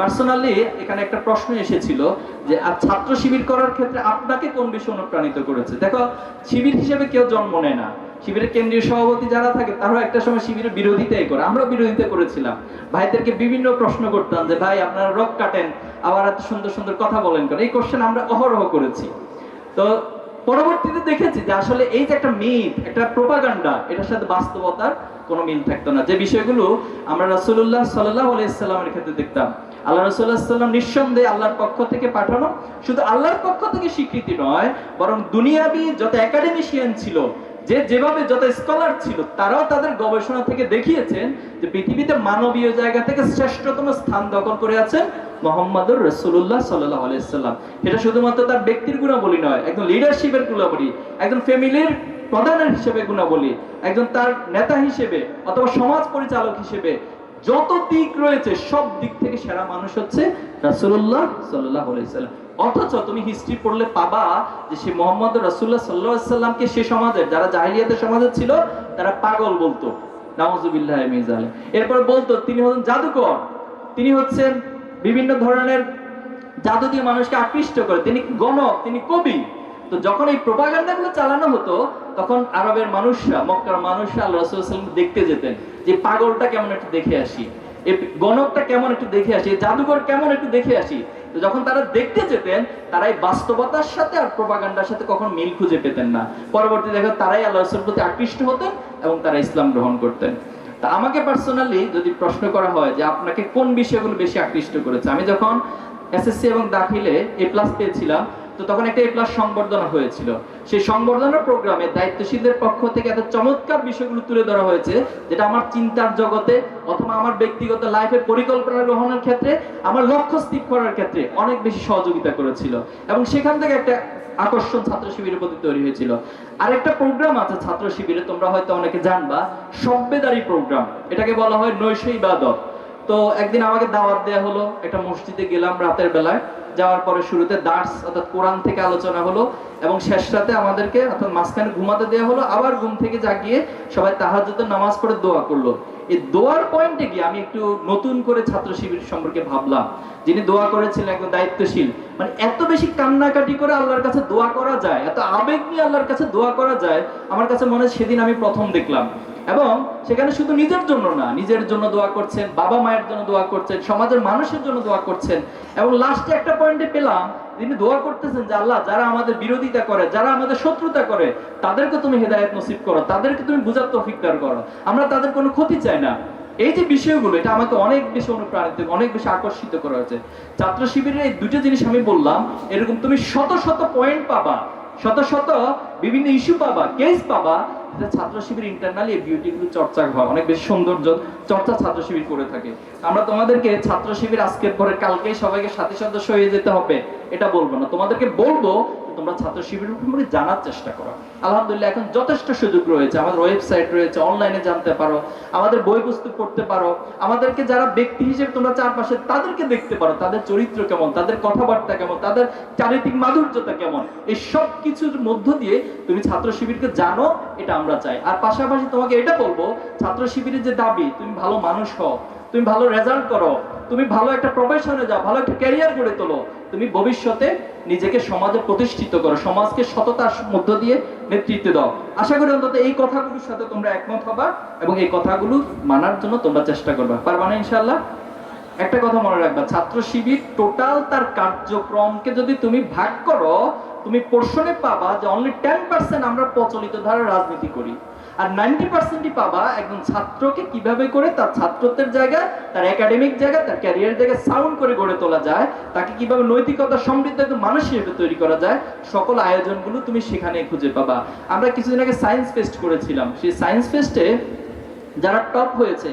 Personally এখানে একটা প্রশ্ন এসেছিল যে, আর ছাত্র শিবির করার ক্ষেত্রে আপনাকে কোন বিষয় অনুপ্রাণিত করেছে? দেখো, শিবির হিসেবে কেউ জন্ম নেয় না। শিবিরের কেন্দ্রীয় সভাপতি যারা থাকে, তারাও একটা সময় শিবিরের বিরোধিতাই করে। আমরা বিরোধিতা করেছিলাম। ভাইদেরকে বিভিন্ন প্রশ্ন করতাম যে, ভাই, আপনারা রক কাটেন, আবার এত সুন্দর সুন্দর কথা বলেন করে এই কোশ্চেন আমরা অহরহ করেছি। তো, পরবর্তীতে দেখেছি যে, আসলে এই যে একটা মিথ একটা প্রোপাগান্ডা এটার সাথে বাস্তবতার কোনো মিল থাকতো না। যে বিষয়গুলো আমরা রাসূলুল্লাহ সাল্লাল্লাহু আলাইহি সাল্লামের ক্ষেত্রে দেখতাম। আল্লাহ রাসূলুল্লাহ সাল্লাম নিঃসন্দেহে আল্লাহর পক্ষ থেকে পাঠানো। শুধু আল্লাহর পক্ষ থেকে স্বীকৃতি নয়, বরং দুনিয়াবি যত একাডেমিশিয়ান ছিল, যে যেভাবে যত স্কলার ছিল, তারাও তাদের গবেষণা থেকে দেখিয়েছেন যে পৃথিবীতে মানবীয় জায়গা থেকে শ্রেষ্ঠতম স্থান দখল করে আছেন মোহাম্মদুর রসুল্লাহ সাল্লাহ আলাইসাল্লাম এটা শুধুমাত্র তার ব্যক্তির গুণাবলী নয়, একজন লিডারশিপের গুণাবলী, একজন ফ্যামিলির প্রধানের হিসেবে গুণাবলী, একজন তার নেতা হিসেবে অথবা সমাজ পরিচালক হিসেবে যত দিক রয়েছে, সব দিক থেকে সেরা মানুষ হচ্ছে রাসূলুল্লাহ সাল্লাহ আলাইসাল্লাম অথচ তুমি হিস্ট্রি পড়লে পাবা যে সে মোহাম্মদ রাসূলুল্লাহ সাল্লাহ সাল্লামকে সে সমাজের, যারা জাহিলিয়াতের সমাজে ছিল, তারা পাগল বলতো। নাউজুবিল্লাহ মিজালে এরপর বলতো, তিনি হলেন জাদুকর। তিনি হচ্ছেন বিভিন্ন ধরনের জাদু দিয়ে মানুষকে আকৃষ্ট করে। তিনি গণক, তিনি কবি। তো যখন এই প্রোপাগান্ডা গুলো চালানো হতো, তখন আরবের মানুষরা, মক্কার মানুষরা আল্লাহ রাসূলুল্লাহ দেখতে যেতেন। যে পাগলটা কেমন একটু দেখে আসি গণকটা কেমন একটু দেখে আসি এই জাদুকর কেমন একটু দেখে আসি যখন তারা দেখতে যেতেন, তারা এই বাস্তবতার সাথে আর প্রোপাগান্ডার সাথে কখনো মিল খুঁজে পেতেন না। পরবর্তী দেখা, তারাই আল্লাহ রাসূলের প্রতি আকৃষ্ট হতেন এবং তারা ইসলাম গ্রহণ করতেন। তা আমাকে পার্সোনালি যদি প্রশ্ন করা হয় যে আপনাকে কোন বিষয়গুলো বেশি আকৃষ্ট করেছে? আমি যখন এসএসসি এবং দাখিলে এ প্লাস পেয়েছিলাম তো তখন একটা এ প্লাস সংবর্ধনা হয়েছিল। সেই সংবর্ধনা প্রোগ্রামে দায়িত্বশীলদের পক্ষ থেকে এত চমৎকার বিষয়গুলো তুলে ধরা হয়েছে, যেটা আমার চিন্তার জগতে অথবা আমার ব্যক্তিগত লাইফে পরিকল্পনা গ্রহণের ক্ষেত্রে, আমার লক্ষ্য স্থির করার ক্ষেত্রে অনেক বেশি সহযোগিতা করেছিল। এবং সেখান থেকে একটা আকর্ষণ ছাত্র শিবিরের প্রতি তৈরি হয়েছিল। আরেকটা প্রোগ্রাম আছে ছাত্র শিবিরে, তোমরা হয়তো অনেকে জানবা সভ্যদারি প্রোগ্রাম এটাকে বলা হয় নৈশ ইবাদত তো একদিন আমাকে দাওয়াত দেওয়া হলো, একটা মসজিদে গেলাম রাতের বেলায়। যাওয়ার পরে শুরুতে দার্স, অর্থাৎ কোরআন থেকে আলোচনা হলো এবং শেষ রাতে আমাদেরকে, অর্থাৎ মাঝখানে ঘুমাতে দেওয়া হলো, আবার ঘুম থেকে জাগিয়ে সবাই তাহাজ্জুদের নামাজ পড়ে দোয়া করল। এই দোয়ার পয়েন্টে গিয়ে আমি একটু নতুন করে ছাত্র শিবির সম্পর্কে ভাবলাম। যিনি দোয়া করেছিলেন একজন দায়িত্বশীল। মানে এত বেশি কান্নাকাটি করে আল্লাহর কাছে দোয়া করা যায়, এত আবেগ নিয়ে আল্লাহর কাছে দোয়া করা যায়, আমার কাছে মনে হয় সেদিন আমি প্রথম দেখলাম। এবং সেখানে শুধু নিজের জন্য না, নিজের জন্য দোয়া করছেন, বাবা মায়ের জন্য দোয়া করছেন, সমাজের মানুষের জন্য দোয়া করছেন। এবং লাস্টে একটা পয়েন্টে পেলাম, তিনি দোয়া করতেছেন যে, আল্লাহ, যারা আমাদের বিরোধিতা করে, যারা আমাদের শত্রুতা করে, তাদেরকে তুমি হেদায়েত নসিব করো, তাদেরকে তুমি বুঝার তৌফিক দান করো। আমরা তাদের কোনো ক্ষতি চাই না। এই যে বিষয়গুলো, এটা আমাকে অনেক বেশি অনুপ্রাণিত, অনেক বেশি আকর্ষিত করা হয়েছে ছাত্র শিবিরের এই দুটো জিনিস আমি বললাম, এরকম তুমি শত শত পয়েন্ট পাবা। শত শত বিভিন্ন ইস্যু পাবা কেস পাবা। ছাত্র শিবির ইন্টারনালি এই বিউটিগুলো চর্চা হয়, অনেক বেশি সৌন্দর্য চর্চা ছাত্র শিবির করে থাকে। আমরা তোমাদেরকে ছাত্র শিবির আজকের পরে, কালকে সবাইকে সাথে সদস্য হয়ে যেতে হবে, এটা বলব না। তোমাদেরকে বলব তোমরা ছাত্র শিবির সম্পর্কে জানার চেষ্টা করো। আলহামদুলিল্লাহ, এখন যথেষ্ট সুযোগ রয়েছে। আমাদের ওয়েবসাইট রয়েছে, অনলাইনে জানতে পারো। আমাদের বই পুস্তক পড়তে পারো। আমাদেরকে যারা ব্যক্তি হিসেবে তোমরা চারপাশে তাদেরকে দেখতে পারো, তাদের চরিত্র কেমন, তাদের কথাবার্তা কেমন, তাদের চারিত্রিক মাধুর্যতা কেমন, এই সব কিছুর মধ্য দিয়ে তুমি ছাত্র শিবিরকে জানো, এটা আমরা চাই। আর পাশাপাশি তোমাকে এটা বলব, ছাত্র শিবিরের যে দাবি, তুমি ভালো মানুষ হও, তুমি ভালো রেজাল্ট করো তুমি ভালো একটা প্রফেশনে যাও, ভালো একটা ক্যারিয়ার গড়ে তোলো। তুমি ভবিষ্যতে নিজেকে সমাজে প্রতিষ্ঠিত করো, সমাজকে সততার মধ্য দিয়ে নেতৃত্ব দাও। আশা করি অন্তত এই কথাগুলোর সাথে তোমরা একমত হবা এবং এই কথাগুলো মানার জন্য তোমরা চেষ্টা করবা। পারবা না ইনশাল্লাহ একটা কথা মনে রাখবা, ছাত্র শিবির টোটাল তার কার্যক্রমকে যদি তুমি ভাগ করো, তুমি পোর্শনে পাবা যে অনলি টেন পার্সেন্ট আমরা প্রচলিত ধারার রাজনীতি করি। আর নাইনটি পার্সেন্টই পাবা একজন ছাত্রকে কীভাবে করে তার ছাত্রত্বের জায়গা তার একাডেমিক জায়গা তার ক্যারিয়ার জায়গা সাউন্ড করে গড়ে তোলা যায়, তাকে কীভাবে নৈতিকতা সমৃদ্ধ একজন মানুষ হিসেবে তৈরি করা যায়, সকল আয়োজনগুলো তুমি সেখানে খুঁজে পাবা। আমরা কিছুদিন আগে সায়েন্স ফেস্ট করেছিলাম। সেই সায়েন্স ফেস্টে যারা টপ হয়েছে,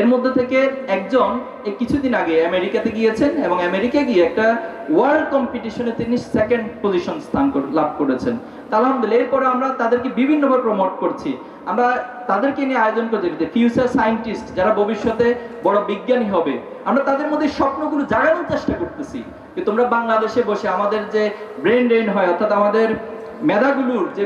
এর মধ্যে থেকে একজন এই কিছুদিন আগে আমেরিকাতে গিয়েছেন এবং আমেরিকা গিয়ে একটা ওয়ার্ল্ড কম্পিটিশনে তিনি সেকেন্ড পজিশন স্থান লাভ করেছেন। আলহামদুলিল্লাহ। এরপরে আমরা তাদেরকে বিভিন্নভাবে প্রমোট করছি। আমরা তাদেরকে নিয়ে আয়োজন করছি ফিউচার সায়েন্টিস্ট যারা ভবিষ্যতে বড় বিজ্ঞানী হবে। আমরা তাদের মধ্যে স্বপ্নগুলো জাগানোর চেষ্টা করতেছি। যে তোমরা বাংলাদেশে বসে আমাদের যে ব্রেন ড্রেন হয়, অর্থাৎ আমাদের মেধাগুলোর যে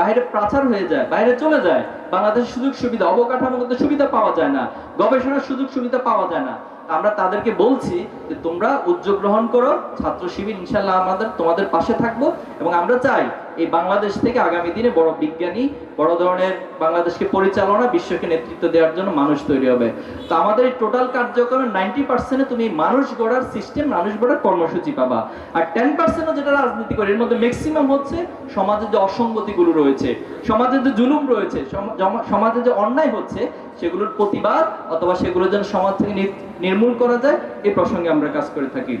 বাইরে প্রাচার হয়ে যায়, বাইরে চলে যায় বাংলাদেশের সুযোগ সুবিধা, অবকাঠামোগত সুবিধা পাওয়া যায় না, গবেষণার সুযোগ সুবিধা পাওয়া যায় না। আমরা তাদেরকে বলছি যে তোমরা উদ্যোগ গ্রহণ করো, ছাত্র শিবির ইনশাল্লাহ আমাদের, তোমাদের পাশে থাকব এবং আমরা চাই এই বাংলাদেশ থেকে আগামী দিনে বড় বিজ্ঞানী, বড় ধরনের বাংলাদেশকে পরিচালনা, বিশ্বকে নেতৃত্ব দেওয়ার জন্য মানুষ তৈরি হবে। তো আমাদের এই টোটাল কার্যক্রমের নাইনটি পার্সেন্টে তুমি মানুষ গড়ার সিস্টেম মানুষ গড়ার কর্মসূচি পাবা। আর টেন পার্সেন্টও যেটা রাজনীতি করে, এর মধ্যে ম্যাক্সিমাম হচ্ছে সমাজের যে অসঙ্গতিগুলো রয়েছে, সমাজের যে জুলুম রয়েছে, সম- জমা- সমাজে যে অন্যায় হচ্ছে, সেগুলোর প্রতিবাদ অথবা সেগুলো যেন সমাজ থেকে নির্মূল করা যায় এই প্রসঙ্গে আমরা কাজ করে থাকি।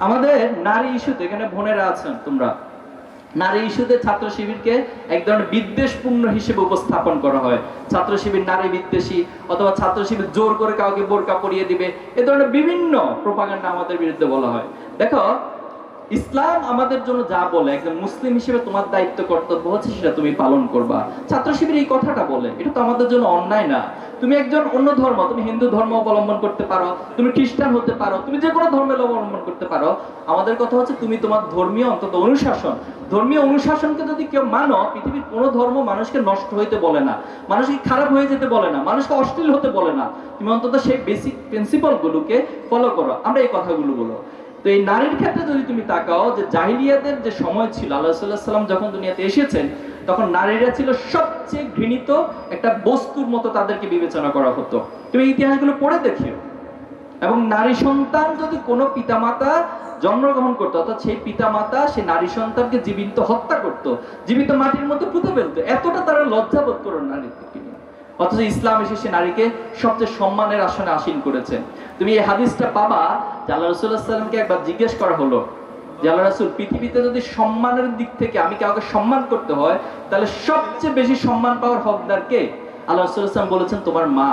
আমাদের নারী ইস্যুতে এখানে বোনেরা আছেন তোমরা। নারী ইস্যুতে ছাত্র শিবিরকে এক ধরনের বিদ্বেষপূর্ণ হিসেবে উপস্থাপন করা হয়। ছাত্র শিবির নারী বিদ্বেষী অথবা ছাত্র শিবির জোর করে কাউকে বোরকা পরিয়ে দিবে, এ ধরনের বিভিন্ন প্রপাগান্ডা আমাদের বিরুদ্ধে বলা হয়। দেখো ইসলাম আমাদের জন্য যা বলে, একজন মুসলিম হিসেবে তোমার দায়িত্ব, কর্তব্য হচ্ছে সেটা তুমি পালন করবা। ছাত্র শিবির এই কথাটা বলে, এটা তো আমাদের জন্য অন্যায় না। তুমি একজন অন্য ধর্ম, তুমি হিন্দু ধর্ম অবলম্বন করতে পারো, তুমি খ্রিস্টান হতে পারো, তুমি যে কোনো ধর্মের অবলম্বন করতে পারো। আমাদের কথা হচ্ছে তুমি তোমার ধর্মীয়, অন্তত অনুশাসন। ধর্মীয় অনুশাসনকে যদি কেউ মানো, পৃথিবীর কোনো ধর্ম মানুষকে নষ্ট হইতে বলে না, মানুষকে খারাপ হয়ে যেতে বলে না, মানুষকে অশ্লীল হতে বলে না। তুমি অন্তত সেই বেসিক প্রিন্সিপাল গুলোকে ফলো করো। আমরা এই কথাগুলো বলো তো এই নারীর ক্ষেত্রে যদি তুমি তাকাও যে জাহিলিয়াদের যে সময় ছিল, আল্লাহ সাল্লাহ সাল্লাম যখন দুনিয়াতে এসেছেন, তখন নারীরা ছিল সবচেয়ে ঘৃণিত একটা বস্তুর মতো তাদেরকে বিবেচনা করা হতো। তুমি ইতিহাসগুলো পড়ে দেখিও। এবং নারী সন্তান যদি কোনো পিতামাতা জন্মগ্রহণ করতো, অর্থাৎ সেই পিতামাতা, সেই নারী সন্তানকে জীবিত হত্যা করত, জীবিত মাটির মধ্যে পুঁতে ফেলতো, এতটা তারা লজ্জাবোধ করো নারীকে নিয়ে অথচ ইসলাম এসে সে নারীকে সবচেয়ে সম্মানের আসনে আসীন করেছেন তুমি এই হাদিসটা পাবা যে আল্লাহ রসুল্লাহ সাল্লামকে একবার জিজ্ঞেস করা হলো যে আল্লাহ রাসূল, পৃথিবীতে যদি সম্মানের দিক থেকে আমি কাউকে সম্মান করতে হয়, তাহলে সবচেয়ে বেশি সম্মান পাওয়ার হকদার কে? আল্লাহ রসুল ইসলাম বলেছেন, তোমার মা।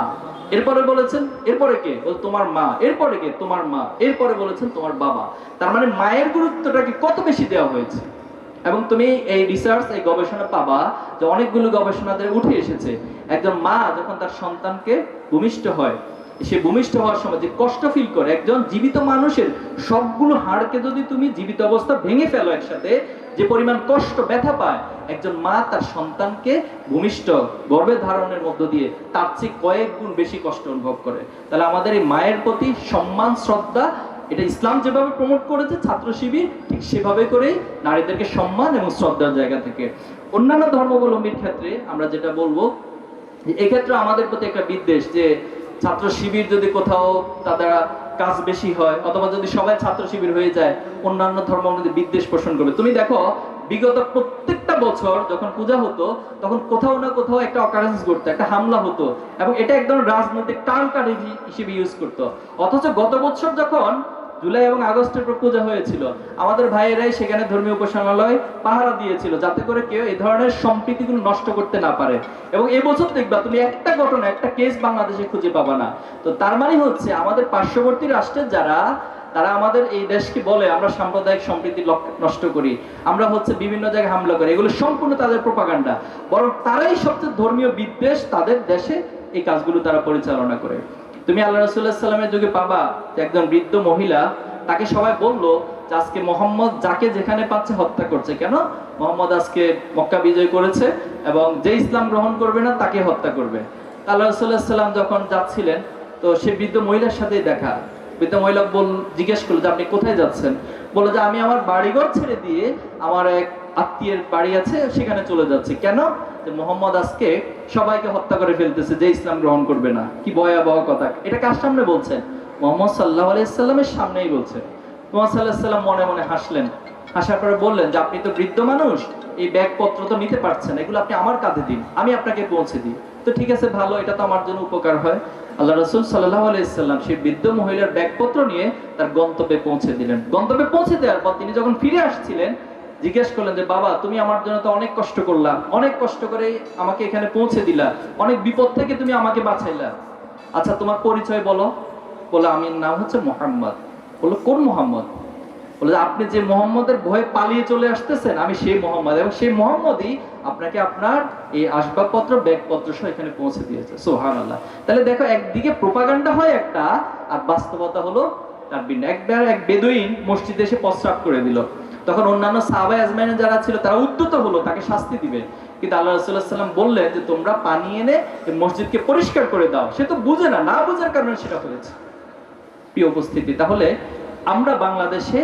এরপরে বলেছেন, এরপরে কে? বল, তোমার মা। এরপরে কে? তোমার মা। এরপরে বলেছেন, তোমার বাবা। তার মানে মায়ের গুরুত্বটাকে কত বেশি দেওয়া হয়েছে? এবং তুমি এই রিসার্চ এই গবেষণা পাবা যে অনেকগুলো গবেষণাতে উঠে এসেছে। একজন মা যখন তার সন্তানকে ভূমিষ্ঠ হয়, সে ভূমিষ্ঠ হওয়ার সময় যে কষ্ট ফিল করে, একজন জীবিত মানুষের সবগুলো হাড়কে যদি তুমি জীবিত অবস্থা ভেঙে ফেলো একসাথে, যে পরিমাণ কষ্ট, ব্যথা পায়, একজন মা তার সন্তানকে ভূমিষ্ঠ গর্ভে ধারণের মধ্য দিয়ে তার চেয়ে কয়েক গুণ বেশি কষ্ট অনুভব করে। তাহলে আমাদের এই মায়ের প্রতি সম্মান, শ্রদ্ধা এটা ইসলাম যেভাবে প্রমোট করেছে, ছাত্র শিবির ঠিক সেভাবে করেই নারীদেরকে সম্মান এবং শ্রদ্ধার জায়গা থেকে। অন্যান্য ধর্মাবলম্বীর ক্ষেত্রে আমরা যেটা বলব এক্ষেত্রে আমাদের প্রতি একটা বিদ্বেষ যে ছাত্র শিবির যদি কোথাও তাদের কাজ বেশি হয়, অথবা যদি সবাই ছাত্র শিবির হয়ে যায়, অন্যান্য ধর্ম মধ্যে বিদ্বেষ পোষণ করবে। তুমি দেখো, বিগত প্রত্যেকটা বছর যখন পূজা হতো, তখন কোথাও না কোথাও একটা অকারেন্স ঘটতো, একটা হামলা হতো, এবং এটা একদম রাজনৈতিক টার্ম কার্ড হিসেবে ইউজ করতো। অথচ গত বছর যখন জুলাই এবং আগস্টের পর পূজা হয়েছিল। আমাদের ভাইয়েরাই সেখানে ধর্মীয় উপাসনালয় পাহারা দিয়েছিল যাতে করে কেউ এই ধরনের সম্প্রীতিগুলো নষ্ট করতে না পারে। এবং এবছর দেখবা তুমি একটা ঘটনা, একটা কেস বাংলাদেশে খুঁজে পাবা না। তো তার মানে হচ্ছে আমাদের পার্শ্ববর্তী রাষ্ট্রের যারা, তারা আমাদের এই দেশকে বলে আমরা সাম্প্রদায়িক সম্প্রীতি নষ্ট করি। আমরা হচ্ছে বিভিন্ন জায়গায় হামলা করি। এগুলো সম্পূর্ণ তাদের প্রপাগান্ডা বরং তারাই সবচেয়ে ধর্মীয় বিদ্বেষ তাদের দেশে এই কাজগুলো তারা পরিচালনা করে। তুমি আল্লাহ রসুল্লাহ সাল্লামের যুগে পাবা একজন বৃদ্ধ মহিলা, তাকে সবাই বলল যে আজকে মোহাম্মদ যাকে যেখানে পাচ্ছে হত্যা করছে। কেন? মোহাম্মদ আজকে মক্কা বিজয় করেছে এবং যে ইসলাম গ্রহণ করবে না, তাকে হত্যা করবে। আল্লাহ রসুল্লাহ সাল্লাম যখন যাচ্ছিলেন, তো সে বৃদ্ধ মহিলার সাথেই দেখা। বৃদ্ধ মহিলা বল জিজ্ঞেস করল যে আপনি কোথায় যাচ্ছেন? বলল যে আমি আমার বাড়িঘর ছেড়ে দিয়ে আমার এক আত্মীয়ের বাড়ি আছে, সেখানে চলে যাচ্ছে। কেন? যে মোহাম্মদ আজকে সবাইকে হত্যা করে ফেলতেছে, যে ইসলাম গ্রহণ করবে না। কি ভয়াবহ কথা। এটা কার সামনে বলছেন মোহাম্মদ সাল্লাহ আলাইসাল্লামের সামনেই বলছেন মোহাম্মদ সাল্লাহ সাল্লাম মনে মনে হাসলেন। হাসার পরে বললেন, যে আপনি তো বৃদ্ধ মানুষ, এই ব্যাগপত্র তো নিতে পারছেন এগুলো আপনি আমার কাঁধে দিন, আমি আপনাকে পৌঁছে দিই। তো ঠিক আছে, ভালো, এটা তো আমার জন্য উপকার হয়। আল্লাহ রসুল সাল্লাহ আলাইসাল্লাম সেই বৃদ্ধ মহিলার ব্যাগপত্র নিয়ে তার গন্তব্যে পৌঁছে দিলেন। গন্তব্যে পৌঁছে দেওয়ার পর তিনি যখন ফিরে আসছিলেন জিজ্ঞেস করলেন যে, বাবা, তুমি আমার জন্য তো অনেক কষ্ট করলা, অনেক কষ্ট করে আমাকে এখানে পৌঁছে দিলা, অনেক বিপদ থেকে তুমি আমাকে বাঁচাইলা। আচ্ছা তোমার পরিচয় বলো। বলে আমি নাম হচ্ছে মোহাম্মদ। বলল কোন মোহাম্মদ? বলে, আপনি যে মোহাম্মদের ভয়ে পালিয়ে চলে আসতেছেন, আমি সেই মোহাম্মদ এবং সেই মোহাম্মদই আপনাকে আপনার এই আসবাবপত্র, ব্যাগপত্র সহ এখানে পৌঁছে দিয়েছে। সোহান আল্লাহ তাহলে দেখো, একদিকে প্রোপাগান্ডা হয় একটা, আর বাস্তবতা হলো তার ভিন্ন একবার এক বেদুইন মসজিদে এসে প্রস্রাব করে দিল। তখন অন্যান্য সাহাবাই আজমাইনে যারা ছিল, তারা উদ্যত হলো, তাকে শাস্তি দিবে। কিন্তু আল্লাহ রসুল্লাহ সাল্লাম বললেন যে, তোমরা পানি এনে মসজিদকে পরিষ্কার করে দাও। সে তো বুঝে না না বোঝার কারণে সেটা হয়েছে। প্রিয় উপস্থিতি, তাহলে আমরা বাংলাদেশে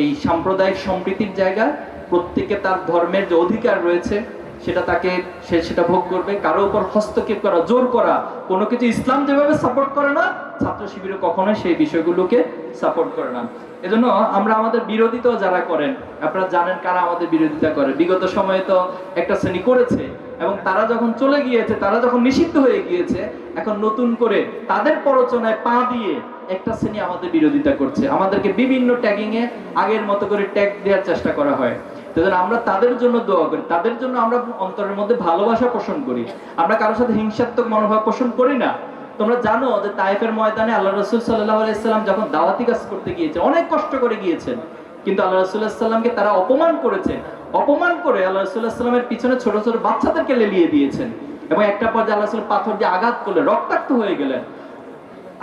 এই সাম্প্রদায়িক সম্প্রীতির জায়গা, প্রত্যেকে তার ধর্মের যে অধিকার রয়েছে, সেটা তাকে, সে সেটা ভোগ করবে। কারও উপর হস্তক্ষেপ করা, জোর করা, কোনো কিছু ইসলাম যেভাবে সাপোর্ট করে না, ছাত্র শিবিরও কখনোই সেই বিষয়গুলোকে সাপোর্ট করে না। এজন্য আমরা আমাদের বিরোধিতাও যারা করেন, আপনারা জানেন কারা আমাদের বিরোধিতা করে। বিগত সময়ে তো একটা শ্রেণি করেছে এবং তারা যখন চলে গিয়েছে, তারা যখন নিষিদ্ধ হয়ে গিয়েছে, এখন নতুন করে তাদের প্ররোচনায় পা দিয়ে একটা শ্রেণি আমাদের বিরোধিতা করছে। আমাদেরকে বিভিন্ন ট্যাগিং এ আগের মতো করে ট্যাগ দেওয়ার চেষ্টা করা হয়। তাদের আমরা তাদের জন্য দোয়া করি, তাদের জন্য আমরা অন্তরের মধ্যে ভালোবাসা পোষণ করি। আমরা কারোর সাথে হিংসাত্মক মনোভাব পোষণ করি না। তোমরা জানো যে তাইফের ময়দানে আল্লাহ রসুল সাল্লাহ আলাইসাল্লাম যখন দাওয়াতি কাজ করতে গিয়েছে অনেক কষ্ট করে গিয়েছেন, কিন্তু আল্লাহ রসুল্লাহ সাল্লামকে তারা অপমান করেছে অপমান করে আল্লাহ রসুল্লাহ সাল্লামের পিছনে ছোট ছোট বাচ্চাদেরকে লেলিয়ে দিয়েছেন এবং একটা পর্যায়ে আল্লাহ রসুল পাথর দিয়ে আঘাত করলে রক্তাক্ত হয়ে গেলেন।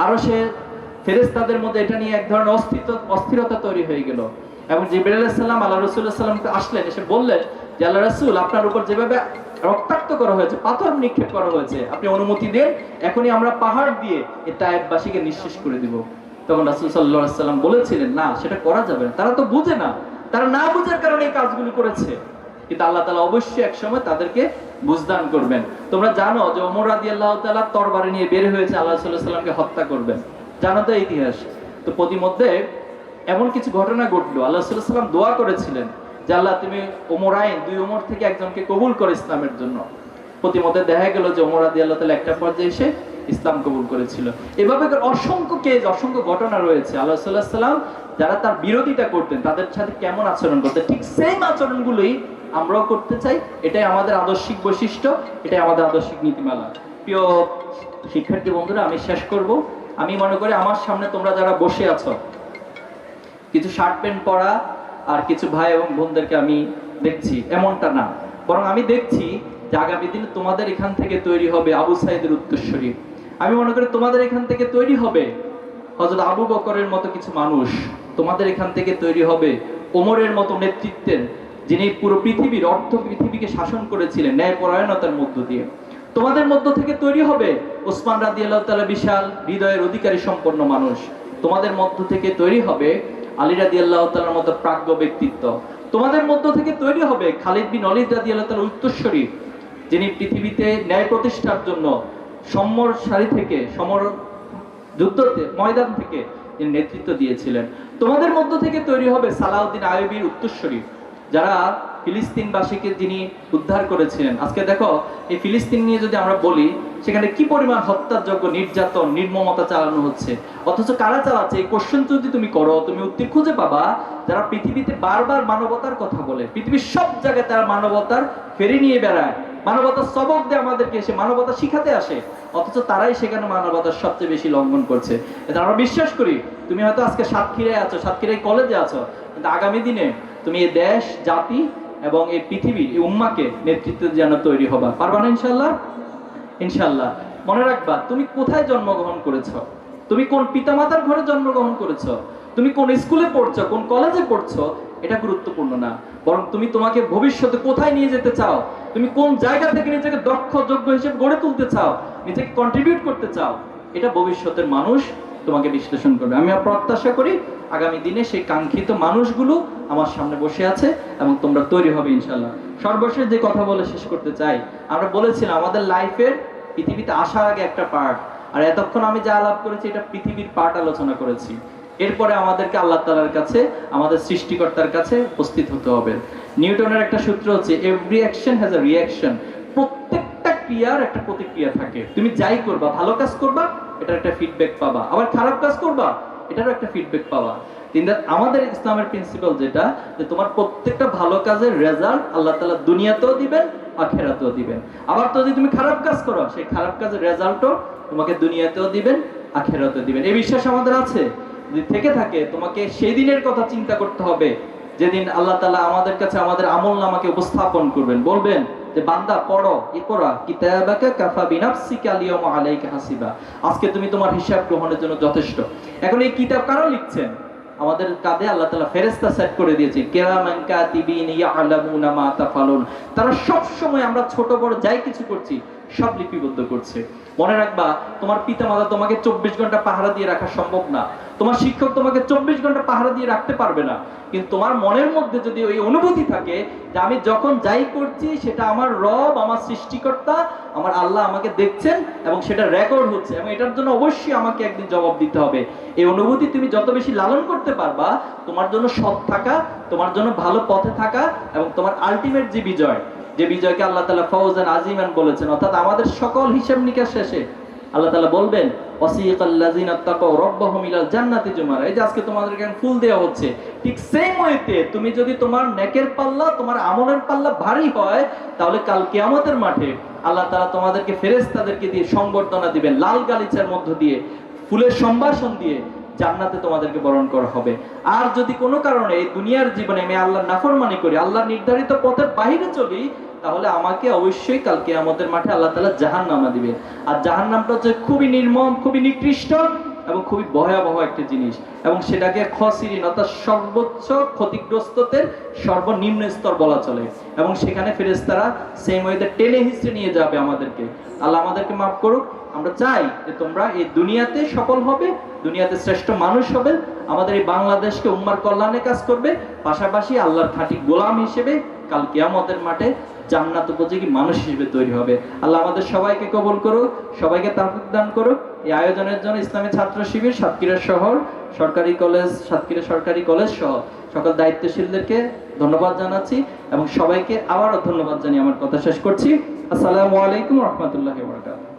আরও সে ফেরেস্তাদের মধ্যে এটা নিয়ে এক ধরনের অস্থিত, অস্থিরতা তৈরি হয়ে গেল। এবং জিবরাইল আলাইহিস সালাম আল্লাহ রাসূলুল্লাহ সাল্লামকে আসলেন, এসে বললেন যে, আল্লাহ রসুল, আপনার উপর যেভাবে রক্তাক্ত করা হয়েছে, পাথর নিক্ষেপ করা হয়েছে। আপনি অনুমতি দেন, এখনই আমরা পাহাড় দিয়ে এই তায়েববাসীকে নিঃশেষ করে দিব। তখন রাসূল সাল্লাল্লাহু সাল্লাম বলেছিলেন, না, সেটা করা যাবে না। তারা তো বুঝে না। তারা না বুঝার কারণে এই কাজগুলো করেছে। কিন্তু আল্লাহ তাআলা অবশ্যই একসময় তাদেরকে বুঝদান করবেন। তোমরা জানো যে ওমর আল্লাহ তাআলা তরবারি নিয়ে বের হয়েছে, আল্লাহ আলাইহি সাল্লামকে হত্যা করবেন। জানো তো ইতিহাস। তো প্রতিমধ্যে এমন কিছু ঘটনা ঘটলো। আল্লাহ সাল্লাহ সাল্লাম দোয়া করেছিলেন যে আল্লাহ তুমি ওমর আইন, দুই ওমর থেকে একজনকে কবুল করো ইসলামের জন্য। প্রতিমধ্যে দেখা গেল যে ওমর আদি আল্লাহ তালা একটা পর্যায়ে এসে ইসলাম কবুল করেছিল। এভাবে অসংখ্য কেজ অসংখ্য ঘটনা রয়েছে। আল্লাহ সাল্লাহ সাল্লাম যারা তার বিরোধিতা করতেন, তাদের সাথে কেমন আচরণ করতেন? ঠিক সেম আচরণগুলোই আমরাও করতে চাই। এটাই আমাদের আদর্শিক বৈশিষ্ট্য, এটাই আমাদের আদর্শিক নীতিমালা। প্রিয় শিক্ষার্থী বন্ধুরা, আমি শেষ করব। আমি মনে করি আমার সামনে তোমরা যারা বসে আছো, কিছু শার্ট প্যান্ট পরা আর কিছু ভাই এবং বোনদেরকে আমি দেখছি। এমনটা না। বরং আমি দেখছি যে আগামী দিনে তোমাদের এখান থেকে তৈরি হবে আবু সাইদের উত্তরস্বরী আমি মনে করি তোমাদের এখান থেকে তৈরি হবে হজরত আবু বকরের মতো কিছু মানুষ। তোমাদের এখান থেকে তৈরি হবে ওমরের মতো নেতৃত্বের যিনি পুরো পৃথিবীর অর্থ পৃথিবীকে শাসন করেছিলেন ন্যায়পরায়ণতার মধ্য দিয়ে। তোমাদের মধ্য থেকে তৈরি হবে ওসমান রাদি আল্লাহ বিশাল হৃদয়ের অধিকারী সম্পন্ন মানুষ। তোমাদের মধ্য থেকে তৈরি হবে আলী রাদি আল্লাহ তালার মতো প্রাজ্ঞ ব্যক্তিত্ব। তোমাদের মধ্য থেকে তৈরি হবে খালিদ বিন অলিদ রাদি আল্লাহ তালা উত্তরস্বরী যিনি পৃথিবীতে ন্যায় প্রতিষ্ঠার জন্য সমর সারি থেকে, সমর যুদ্ধতে ময়দান থেকে তিনি নেতৃত্ব দিয়েছিলেন। তোমাদের মধ্য থেকে তৈরি হবে সালাউদ্দিন আয়বির উত্তরস্বরী যারা ফিলিস্তিনবাসীকে যিনি উদ্ধার করেছিলেন। আজকে দেখো, এই ফিলিস্তিন নিয়ে যদি আমরা বলি, সেখানে কি পরিমাণ হত্যাযোগ্য নির্যাতন, নির্মমতা চালানো হচ্ছে? অথচ কারা চালাচ্ছে? এই কোশ্চেন যদি তুমি করো, তুমি উত্তর খুঁজে পাবা, যারা পৃথিবীতে বারবার মানবতার কথা বলে, পৃথিবীর সব জায়গায় তারা মানবতার ফেরি নিয়ে বেড়ায়, মানবতার সবক দিয়ে আমাদেরকে এসে মানবতা শিখাতে আসে, অথচ তারাই সেখানে মানবতার সবচেয়ে বেশি লঙ্ঘন করছে। এটা আমরা বিশ্বাস করি। তুমি হয়তো আজকে সাতক্ষীরায় আছো, সাতক্ষীরায় কলেজে আছো, কিন্তু আগামী দিনে তুমি এই দেশ, জাতি এবং এই পৃথিবী, এই উম্মাকে নেতৃত্ব যেন তৈরি হবা পারবা না ইনশাল্লাহ ইনশাল্লাহ মনে রাখবা, তুমি কোথায় জন্মগ্রহণ করেছ? তুমি কোন পিতামাতার ঘরে জন্মগ্রহণ করেছ? তুমি কোন স্কুলে পড়ছো? কোন কলেজে পড়ছো? এটা গুরুত্বপূর্ণ না। বরং তুমি তোমাকে ভবিষ্যতে কোথায় নিয়ে যেতে চাও? তুমি কোন জায়গা থেকে নিজেকে দক্ষ, যোগ্য হিসেবে গড়ে তুলতে চাও? নিজেকে কন্ট্রিবিউট করতে চাও? এটা ভবিষ্যতের মানুষ তোমাকে বিশ্লেষণ করবে। আমি প্রত্যাশা করি আগামী দিনে সেই কাঙ্ক্ষিত মানুষগুলো আমার সামনে বসে আছে এবং তোমরা তৈরি হবে ইনশাল্লাহ সর্বশেষ যে কথা বলে শেষ করতে চাই, আমরা বলেছিলাম আমাদের লাইফের পৃথিবীতে আসার আগে একটা পার্ট আর এতক্ষণ আমি যা আলাপ করেছি, এটা পৃথিবীর পার্ট আলোচনা করেছি। এরপরে আমাদেরকে আল্লাহ তালার কাছে, আমাদের সৃষ্টিকর্তার কাছে উপস্থিত হতে হবে। নিউটনের একটা সূত্র হচ্ছে every action has a reaction প্রত্যেকটা ক্রিয়ার একটা প্রতিক্রিয়া থাকে। তুমি যাই করবা, ভালো কাজ করবা এটার একটা ফিডব্যাক পাবা। আবার খারাপ কাজ করবা, এটারও একটা ফিডব্যাক পাওয়া কিন্তু আমাদের ইসলামের প্রিন্সিপাল যেটা, যে তোমার প্রত্যেকটা ভালো কাজের রেজাল্ট আল্লাহ তালা দুনিয়াতেও দিবেন, আখেরাতেও দিবেন। আবার তো যদি তুমি খারাপ কাজ করো, সেই খারাপ কাজের রেজাল্টও তোমাকে দুনিয়াতেও দিবেন, আখেরাতেও দিবেন। এই বিশ্বাস আমাদের আছে। যদি থেকে থাকে, তোমাকে সেই দিনের কথা চিন্তা করতে হবে। যেদিন আল্লাহ তালা আমাদের কাছে আমাদের আমল নামাকে উপস্থাপন করবেন, বলবেন যে, বান্দা, পড়ো পড়া, কিতাবাকা কাফা হাসিবা। আজকে তুমি তোমার হিসাব গ্রহণের জন্য যথেষ্ট। এখন এই কিতাব কারা লিখছেন? আমাদের কাঁধে আল্লাহ তালা ফেরেস্তা সেট করে দিয়েছে, কেরামান কাতিবিন ইয়ালামুনা মা তাফালুন। তারা সব সময় আমরা ছোট, বড় যাই কিছু করছি, সব লিপিবদ্ধ করছে। মনে রাখবা, তোমার পিতামাতা তোমাকে চব্বিশ ঘণ্টা পাহারা দিয়ে রাখা সম্ভব না। তোমার শিক্ষক তোমাকে চব্বিশ ঘণ্টা পাহারা দিয়ে রাখতে পারবে না। কিন্তু তোমার মনের মধ্যে যদি ওই অনুভূতি থাকে যে আমি যখন যাই করছি, সেটা আমার রব, আমার সৃষ্টিকর্তা, আমার আল্লাহ আমাকে দেখছেন এবং সেটা রেকর্ড হচ্ছে এবং এটার জন্য অবশ্যই আমাকে একদিন জবাব দিতে হবে। এই অনুভূতি তুমি যত বেশি লালন করতে পারবা, তোমার জন্য সৎ থাকা, তোমার জন্য ভালো পথে থাকা এবং তোমার আলটিমেট যে বিজয়, যে বিজয়কে আল্লাহ তালা ফৌজান আজিমান বলেছেন, অর্থাৎ আমাদের সকল হিসাব নিকাশ শেষে আল্লাহ তালা বলবেন আল্লাহ ফুলের সম্ভাষণ দিয়ে জান্নাতে তোমাদেরকে বরণ করা হবে। আর যদি কোনো কারণে এই দুনিয়ার জীবনে আমি আল্লাহর নাফরমানি করি আল্লাহ নির্ধারিত পথের বাইরে চলি তাহলে আমাকে অবশ্যই কালকে আমাদের মাঠে আল্লাহ তাআলা জাহান্নামা দিবে। আর জাহান্নামটা হচ্ছে খুবই নির্মম, খুবই নিকৃষ্ট এবং খুবই ভয়াবহ একটা জিনিস। এবং সেটাকে খসিরিন অর্থাৎ সর্বোচ্চ ক্ষতিগ্রস্তদের সর্বনিম্ন স্তর বলা চলে। এবং সেখানে ফেরেশতারা সেই মহিতে টেনে হিস্ট্রি নিয়ে যাবে আমাদেরকে। আল্লাহ আমাদেরকে মাফ করুক। আমরা চাই যে তোমরা এই দুনিয়াতে সফল হবে, দুনিয়াতে শ্রেষ্ঠ মানুষ হবে, আমাদের এই বাংলাদেশকে উম্মার কল্যাণে কাজ করবে। পাশাপাশি আল্লাহর খাঁটি গোলাম হিসেবে কাল কিয়ামতের মাঠে জান্নাত উপযোগী মানুষ হিসেবে তৈরি হবে। আল্লাহ আমাদের সবাইকে কবল করুক, সবাইকে তাফিক দান করুক। এই আয়োজনের জন্য ইসলামী ছাত্র শিবির, সাতক্ষীরা শহর, সরকারি কলেজ, সাতক্ষীরা সরকারি কলেজ সহ সকল দায়িত্বশীলদেরকে ধন্যবাদ জানাচ্ছি এবং সবাইকে আবারও ধন্যবাদ জানিয়ে আমার কথা শেষ করছি। আসসালামু আলাইকুম রহমতুল্লাহ বরকাত